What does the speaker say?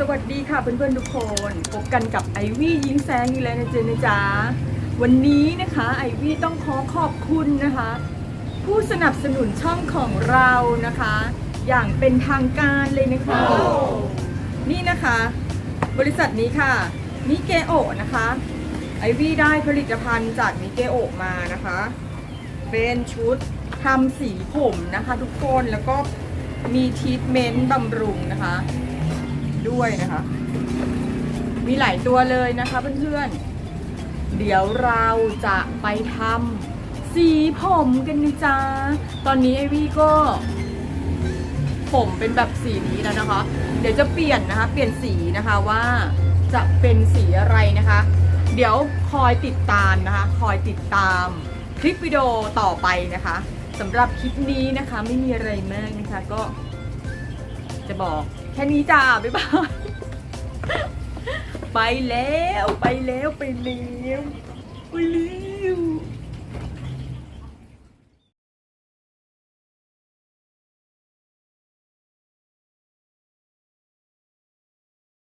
สวัสดีค่ะเพื่อนๆทุกคนพบกันกับไอวี่ยิงแซงอีกแล้วนะเจนนะจ๊ะวันนี้นะคะไอวี่ต้องขอขอบคุณนะคะ ผู้สนับสนุนช่องของเรานะคะ อย่างเป็นทางการเลยนะคะ นี่นะคะ บริษัทนี้ค่ะมิเกโอนะคะไอวี่ได้ผลิตภัณฑ์จากมิเกโอมานะคะ เป็นชุดทำสีผมนะคะ ทุกคนแล้วก็มีทรีทเมนต์บำรุงนะคะ ด้วยนะคะ มีหลายตัวเลยนะคะเพื่อนๆ เดี๋ยวเราจะไปทำสีผมกันนะจ๊ะ ตอนนี้ไอวี่ก็ ผมเป็นแบบสีนี้แล้วนะคะ เดี๋ยวจะเปลี่ยนนะคะ เปลี่ยนสีนะคะว่าจะเป็นสีอะไรนะคะ เดี๋ยวคอยติดตามนะคะ คอยติดตามคลิปวิดีโอต่อไปนะคะสำหรับคลิปนี้นะคะไม่มีอะไรมากนะคะก็ จะบอก แค่นี้จ้า บ๊ายบาย ไปแล้ว ไปแล้ว ไปแล้วไปแล้ว